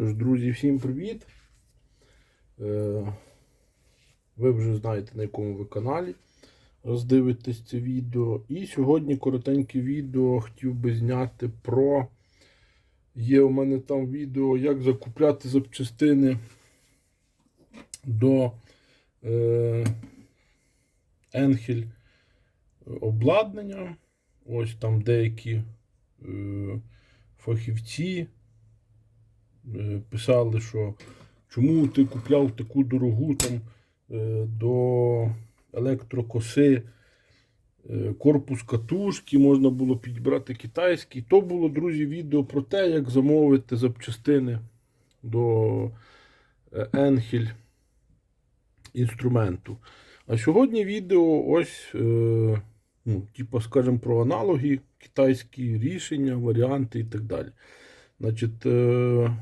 Що ж, друзі, всім привіт. Е, Ви вже знаєте, на якому ви каналі роздивитесь це відео. І сьогодні коротеньке відео хотів би зняти про. Є у мене там відео, як закупляти запчастини до е, Енхель обладнання. Ось там деякі е, фахівці писали, що чому ти купляв таку дорогу там е, до електрокоси, е, корпус катушки, можна було підібрати китайський. То було, друзі, відео про те, як замовити запчастини до е, Енхель інструменту. А сьогодні відео ось, е, ну, типу, скажімо, про аналоги, китайські рішення, варіанти і так далі. Значить, е,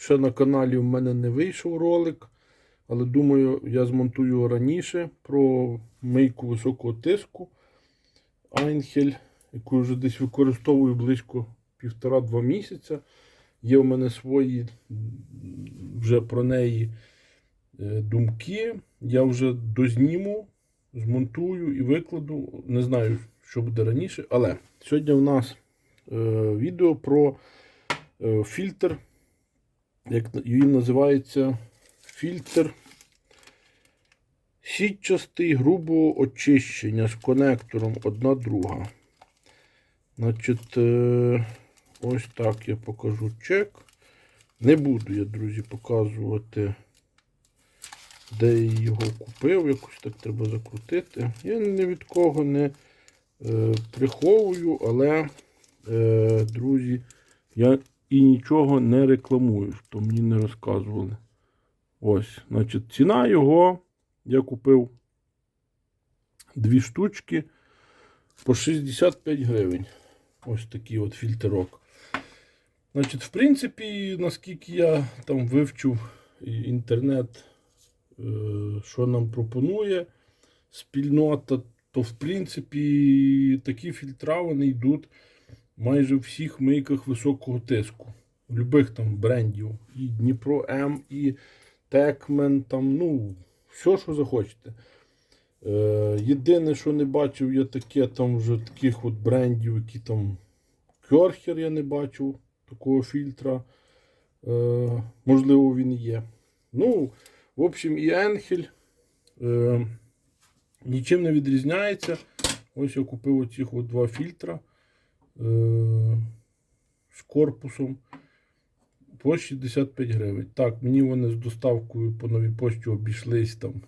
ще на каналі в мене не вийшов ролик, але думаю, я змонтую раніше про мийку високого тиску Einhell, яку вже десь використовую близько півтора-два місяця. Є в мене свої вже про неї е, думки. Я вже дозніму, змонтую і викладу. Не знаю, що буде раніше, але сьогодні в нас е, відео про е, фільтр, як він називається фільтр сітчастий грубого очищення з конектором одна друга. Значить, е, ось так я покажу чек. Не буду я, друзі, показувати, де я його купив. Якось так треба закрутити. Я ні від кого не е, приховую, але, е, друзі, я і нічого не рекламую, що мені не розказували. Ось, значить, ціна його. Я купив дві штучки по 65 гривень. Ось такий от фільтрок. Значить, в принципі, наскільки я там вивчив інтернет, е, що нам пропонує спільнота, то в принципі такі фільтра вони йдуть майже в всіх мийках високого тиску. Любих там брендів. І Дніпро М, і Текмен, там, ну, все, що захочете. Е, єдине, що не бачив, є таке там вже таких от брендів, які там Керхер я не бачив такого фільтра. Е, можливо, він є. Ну, в общем, і Енхель е, нічим не відрізняється. Ось я купив от два фільтра з корпусом по 65 гривень. Так, мені вони з доставкою по новій пошті обійшлись там.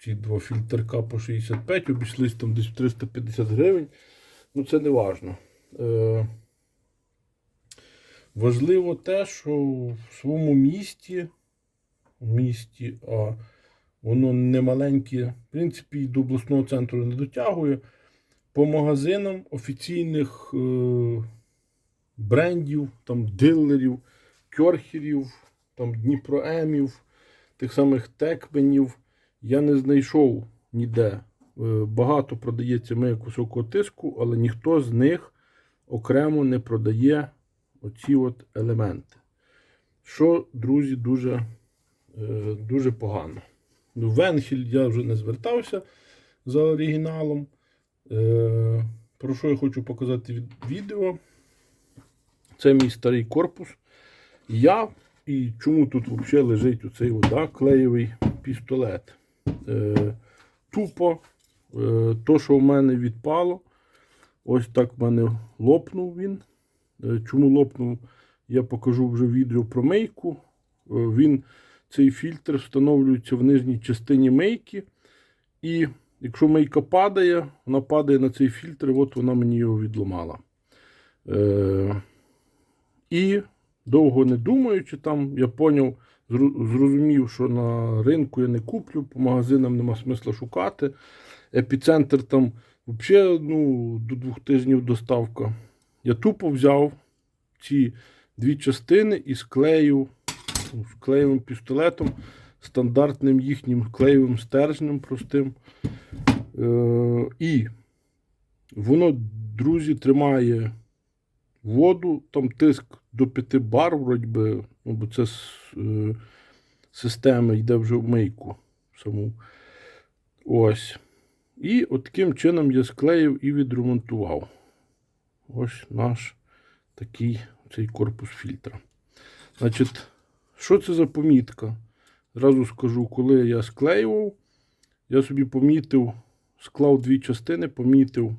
Ці два фільтрка по 65, обійшлись там десь 350 гривень. Ну, це не важно. Е, важливо те, що в своєму місті, в місті, а воно не маленьке, в принципі, і до обласного центру не дотягує. По магазинам офіційних е, брендів, там дилерів, кьорхерів, там Дніпроемів, тих самих текменів я не знайшов ніде. Е, Багато продається мийок високого тиску, але ніхто з них окремо не продає оці от елементи. Що, друзі, дуже, е, дуже погано. Ну, Венхіль я вже не звертався за оригіналом. Е, Про що я хочу показати від відео? Це мій старий корпус. Я і чому тут взагалі лежить оцей вода, клеєвий пістолет. Е, Тупо, е, то, що в мене відпало, ось так в мене лопнув він. Чому лопнув, я покажу вже відео про мийку. Е, він, Цей фільтр встановлюється в нижній частині мийки. І якщо мийка падає, вона падає на цей фільтр, от вона мені його відламала. Е, і довго не думаючи, там я поняв, зрозумів, що на ринку я не куплю, по магазинам нема смисла шукати. Епіцентр там взагалі ну, до двох тижнів доставка. Я тупо взяв ці дві частини і склеїв ну, з клеєвим пістолетом, стандартним їхнім клеєвим стержнем простим. Е, і воно, друзі, тримає воду, там тиск до 5 бар, вроді би, Ну, бо це е, система йде вже в мийку саму. Ось. І от чином я склеїв і відремонтував. Ось наш такий цей корпус фільтра. Значить, що це за помітка? Зразу скажу, коли я склеював, я собі помітив, склав дві частини, помітив,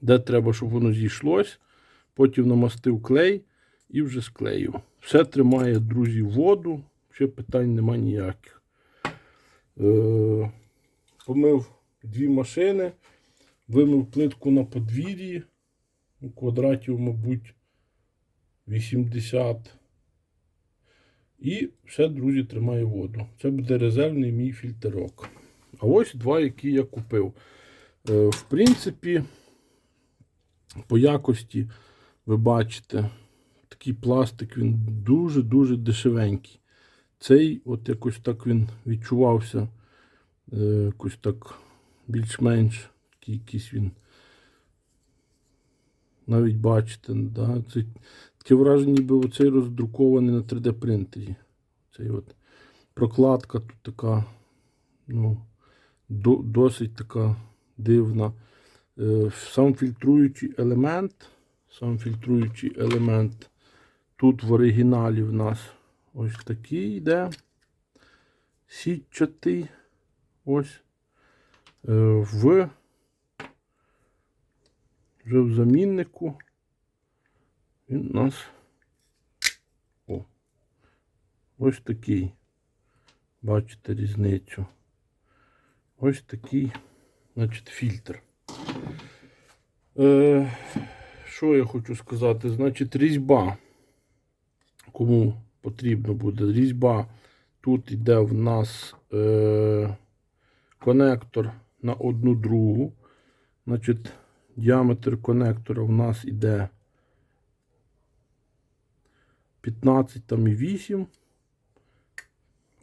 де треба, щоб воно зійшлось. Потім намастив клей і вже склеїв. Все тримає, друзі, воду, ще питань нема ніяких. Е, помив дві машини, вимив плитку на подвір'ї. У квадратів, мабуть, 80. І все, друзі, тримає воду. Це буде резервний мій фільтрок. А ось два, які я купив. Е, в принципі, по якості ви бачите, такий пластик, він дуже-дуже дешевенький. Цей, от якось так він відчувався, е, якось так більш-менш якийсь він. Навіть бачите, да? це таке враження, ніби оцей роздрукований на 3D принтері. Цей от прокладка тут така, ну, до, досить така дивна. Е, сам фільтруючий елемент, сам фільтруючий елемент тут в оригіналі в нас ось такий йде. Сітчатий. Ось. Е, в вже в заміннику. Він у нас о, ось такий. Бачите різницю. Ось такий, значить, фільтр. Е, що я хочу сказати? Значить, різьба. Кому потрібно буде різьба. Тут йде в нас е, конектор на одну другу. Значить, діаметр конектора в нас іде 15 там і 8.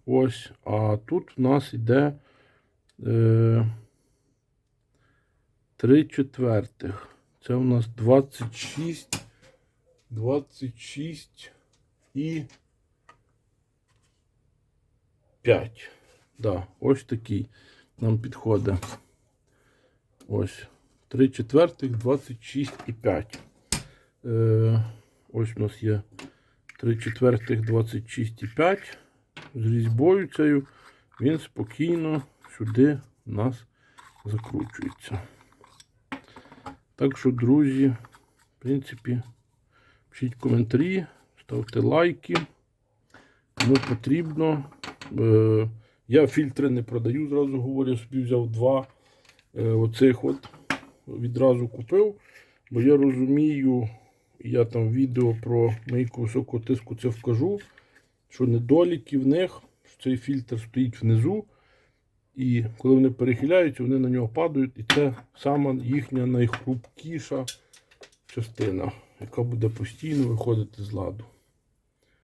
Ось, а тут в нас іде е, 3 четвертих. Це у нас 26, 26 і 5. Да, ось такий нам підходить. Ось. 3 четвертих, 26 і 5. Е, ось у нас є 3 четвертих, 26 і 5. З різьбою цією він спокійно сюди у нас закручується. Так що, друзі, в принципі, пишіть коментарі, ставте лайки. Кому потрібно. Е, я фільтри не продаю, зразу говорю, собі взяв два е, оцих от відразу купив, бо я розумію, я там відео про мийку високого тиску це вкажу, що недоліки в них, що цей фільтр стоїть внизу, і коли вони перехиляються, вони на нього падають, і це сама їхня найхрупкіша частина, яка буде постійно виходити з ладу.